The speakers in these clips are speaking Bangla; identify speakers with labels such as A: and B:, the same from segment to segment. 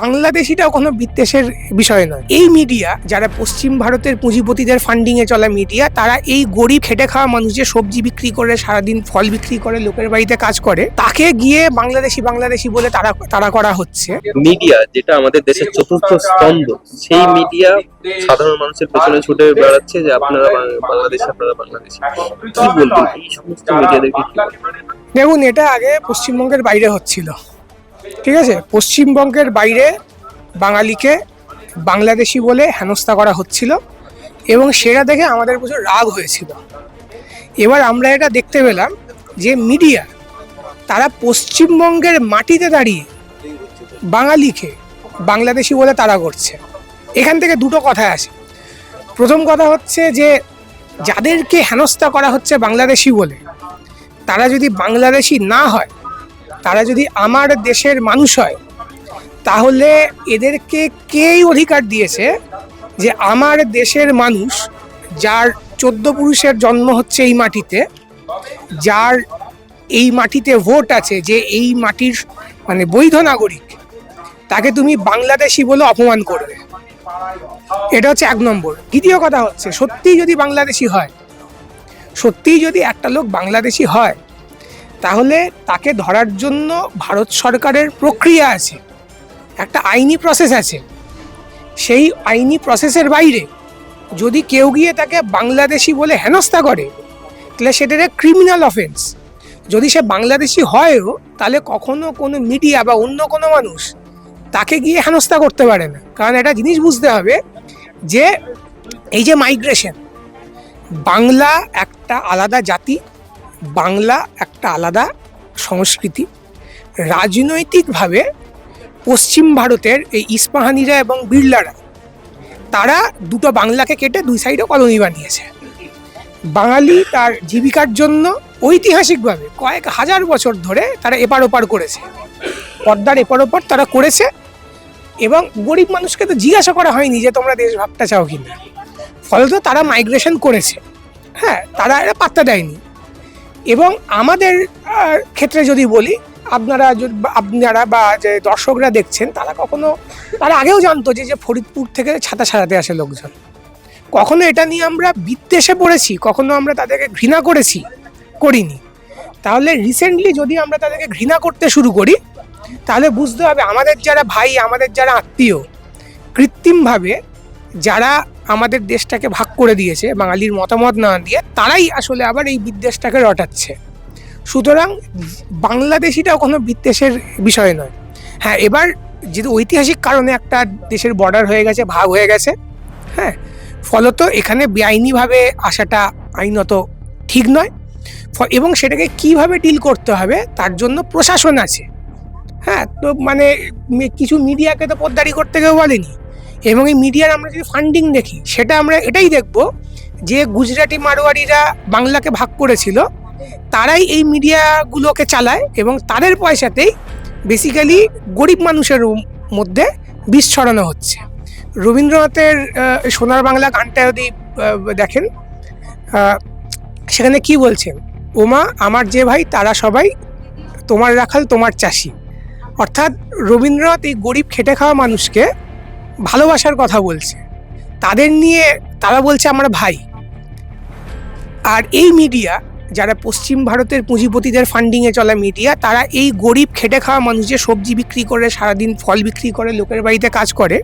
A: বাংলাদেশিটাও কোনো বিদ্বেষের বিষয় নয়। এই মিডিয়া যারা পশ্চিম ভারতের পুঁজিপতিদের ফান্ডিং এ চলা মিডিয়া তারা এই গরিব খেটে খাওয়া মানুষ যে সবজি বিক্রি করে সারাদিন ফল বিক্রি করে লোকের বাড়িতে কাজ করে তাকে গিয়ে বাংলাদেশি বাংলাদেশি বলে তারা তারা করা হচ্ছে।
B: মিডিয়া যেটা আমাদের দেশের চতুর্থ স্তম্ভ সেই মিডিয়া সাধারণ মানুষের পেছনে ছুটে বেড়াচ্ছে যে আপনারা বাংলাদেশি আপনারা বাংলাদেশি। কি বলবেন এই সমস্ত মিডিয়াদেরকে
A: দেখুন এটা আগে পশ্চিমবঙ্গের বাইরে হচ্ছিল। ঠিক আছে? পশ্চিমবঙ্গের বাইরে বাঙালিকে বাংলাদেশি বলে হেনস্থা করা হচ্ছিল এবং সেটা দেখে আমাদের প্রচুর রাগ হয়েছিল। এবার আমরা এটা দেখতে পেলাম যে মিডিয়া তারা পশ্চিমবঙ্গের মাটিতে দাঁড়িয়ে বাঙালিকে বাংলাদেশি বলে তারা করছে। এখান থেকে দুটো কথা আসে। প্রথম কথা হচ্ছে যে যাদেরকে হেনস্থা করা হচ্ছে বাংলাদেশি বলে, তারা যদি বাংলাদেশি না হয় তারা যদি আমার দেশের মানুষ হয়, তাহলে এদেরকে কেই অধিকার দিয়েছে যে আমার দেশের মানুষ, যার চোদ্দ পুরুষের জন্ম হচ্ছে এই মাটিতে, যার এই মাটিতে ভোট আছে যে এই মাটির মানে বৈধ নাগরিক, তাকে তুমি বাংলাদেশি বলে অপমান করবে। এটা হচ্ছে এক নম্বর। দ্বিতীয় কথা হচ্ছে, সত্যিই যদি বাংলাদেশি হয়, সত্যিই যদি একটা লোক বাংলাদেশি হয় তাহলে তাকে ধরার জন্য ভারত সরকারের প্রক্রিয়া আছে, একটা আইনি প্রসেস আছে। সেই আইনি প্রসেসের বাইরে যদি কেউ গিয়ে তাকে বাংলাদেশি বলে হেনস্থা করে, তাহলে সেটা ক্রিমিনাল অফেন্স যদি সে বাংলাদেশি হয়ও, তাহলে কখনো কোনো মিডিয়া বা অন্য কোনো মানুষ তাকে গিয়ে হেনস্থা করতে পারে না। কারণ একটা জিনিস বুঝতে হবে যে, এই যে মাইগ্রেশন বাংলা একটা আলাদা জাতি বাংলা একটা আলাদা সংস্কৃতি। রাজনৈতিকভাবে পশ্চিম ভারতের এই ইস্পাহানিরা এবং বিড়লারা, তারা দুটো বাংলাকে কেটে দুই সাইডে কলোনি বানিয়েছে। বাঙালি তার জীবিকার জন্য ঐতিহাসিকভাবে কয়েক হাজার বছর ধরে তারা এপার ওপার করেছে। পদ্মার এপার ওপার তারা করেছে এবং গরিব মানুষকে তো জিজ্ঞাসা করা হয়নি যে তোমরা দেশ ভাবটা চাও কিনা। ফলত তারা মাইগ্রেশন করেছে। হ্যাঁ তারা এটা পাত্তা দেয়নি। এবং আমাদের ক্ষেত্রে যদি বলি, আপনারা আপনারা বা যে দর্শকরা দেখছেন, তারা কখনো, তারা আগেও জানতো যে যে ফরিদপুর থেকে ছাতা সারাতে আসে লোকজন। কখনো এটা নিয়ে আমরা বিদ্বেষে পড়েছি, কখনো আমরা তাদেরকে ঘৃণা করেছি, করিনি। তাহলে রিসেন্টলি যদি আমরা তাদেরকে ঘৃণা করতে শুরু করি, তাহলে বুঝতে হবে আমাদের যারা ভাই, আমাদের যারা আত্মীয়, কৃত্রিমভাবে যারা আমাদের দেশটাকে ভাগ করে দিয়েছে, বাঙালির মতামত না দিয়ে, তারাই আসলে আবার এই বিদ্বেষটাকে রটাচ্ছে। সুতরাং বাংলাদেশিটাও কোনো বিদ্বেষের বিষয় নয়। হ্যাঁ এবার যেহেতু ঐতিহাসিক কারণে একটা দেশের বর্ডার হয়ে গেছে, ভাগ হয়ে গেছে হ্যাঁ ফলত এখানে বেআইনিভাবে আসাটা আইনত ঠিক নয়। এবং সেটাকে কীভাবে ডিল করতে হবে তার জন্য প্রশাসন আছে। হ্যাঁ তো মানে কিছু মিডিয়াকে তো পদ্মারি করতে কেউ বলেনি। এবং এই মিডিয়ার আমরা যদি ফান্ডিং দেখি, সেটা আমরা এটাই দেখব যে গুজরাটি মারোয়ারিরা বাংলাকে ভাগ করেছিল, তারাই এই মিডিয়াগুলোকে চালায় এবং তাদের পয়সাতেই বেসিক্যালি গরিব মানুষের মধ্যে বিষ ছড়ানো হচ্ছে। রবীন্দ্রনাথের সোনার বাংলা গানটা যদি দেখেন সেখানে কি বলছেন ওমা, আমার যে ভাই, তারা সবাই তোমার রাখাল, তোমার চাষি। অর্থাৎ রবীন্দ্রনাথ এই গরিব খেটে খাওয়া মানুষকে ভালোবাসার কথা বলছে। তাদের নিয়ে তারা বলছে, আমরা ভাই। আর এই মিডিয়া, যারা পশ্চিম ভারতের পুঁজিপতিদের ফান্ডিংয়ে চলা মিডিয়া, তারা এই গরিব, খেটে খাওয়া মানুষ যে সবজি বিক্রি করে, সারাদিন ফল বিক্রি করে, লোকের বাড়িতে কাজ করে,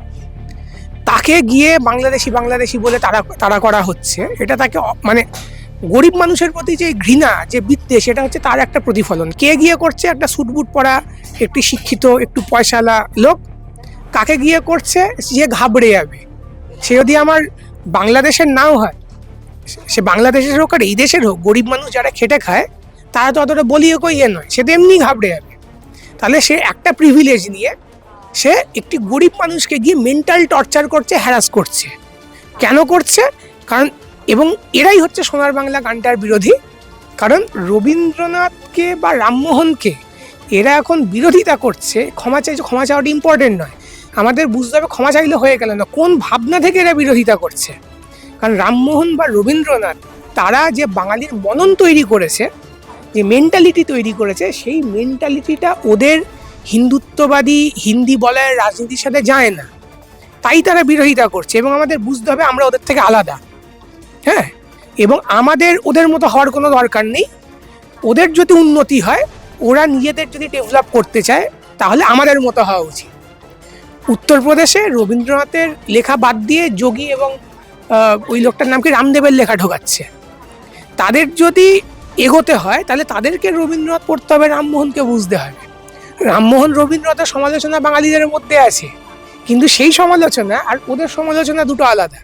A: তাকে গিয়ে বাংলাদেশি বাংলাদেশি বলে তারা তারা করা হচ্ছে। এটা তাকে মানে গরিব মানুষের প্রতি যে ঘৃণা, যে বিদ্বেষ, সেটা হচ্ছে তার একটা প্রতিফলন। কে গিয়ে করছে? একটা সুটবুট পরা একটি শিক্ষিত, একটু পয়সালা লোক কাকে গিয়ে করছে, সে ঘাবড়ে যাবে। সে যদি আমার বাংলাদেশের নাও হয়, সে বাংলাদেশের হোক আর এই দেশের হোক, গরিব মানুষ যারা খেটে খায়, তারা তো অতটা বলিয়ে কই ইয়ে নয়, সে তো এমনি ঘাবড়ে যাবে। তাহলে সে একটা প্রিভিলেজ নিয়ে সে একটি গরিব মানুষকে গিয়ে মেন্টাল টর্চার করছে হ্যারাস করছে। কেন করছে? কারণ, এবং এরাই হচ্ছে সোনার বাংলা গানটার বিরোধী। কারণ রবীন্দ্রনাথকে বা রামমোহনকে এরা এখন বিরোধিতা করছে, ক্ষমা চাইছে ক্ষমা চাওয়াটা ইম্পর্টেন্ট নয়। আমাদের বুঝতে হবে, ক্ষমা চাইলে হয়ে গেল না। কোন ভাবনা থেকে এরা বিরোধিতা করছে? কারণ রামমোহন বা রবীন্দ্রনাথ, তারা যে বাঙালির মনন তৈরি করেছে, যে মেন্টালিটি তৈরি করেছে, সেই মেন্টালিটিটা ওদের হিন্দুত্ববাদী হিন্দি বলয়ের রাজনীতির সাথে যায় না। তাই তারা বিরোধিতা করছে এবং আমাদের বুঝতে হবে আমরা ওদের থেকে আলাদা। হ্যাঁ? এবং আমাদের, ওদের মতো হওয়ার কোনো দরকার নেই। ওদের যদি উন্নতি হয়, ওরা নিজেদের যদি ডেভেলপ করতে চায়, তাহলে আমাদের মতো হওয়া উচিত। উত্তরপ্রদেশে রবীন্দ্রনাথের লেখা বাদ দিয়ে যোগী এবং ওই লোকটার নাম কি? রামদেবের লেখা ঢোকাচ্ছে। তাদের যদি এগোতে হয়, তাহলে তাদেরকে রবীন্দ্রনাথ পড়তে হবে, রামমোহনকে বুঝতে হবে। রামমোহন রবীন্দ্রনাথের সমালোচনা বাঙালিদের মধ্যে আছে। কিন্তু সেই সমালোচনা আর ওদের সমালোচনা দুটো আলাদা।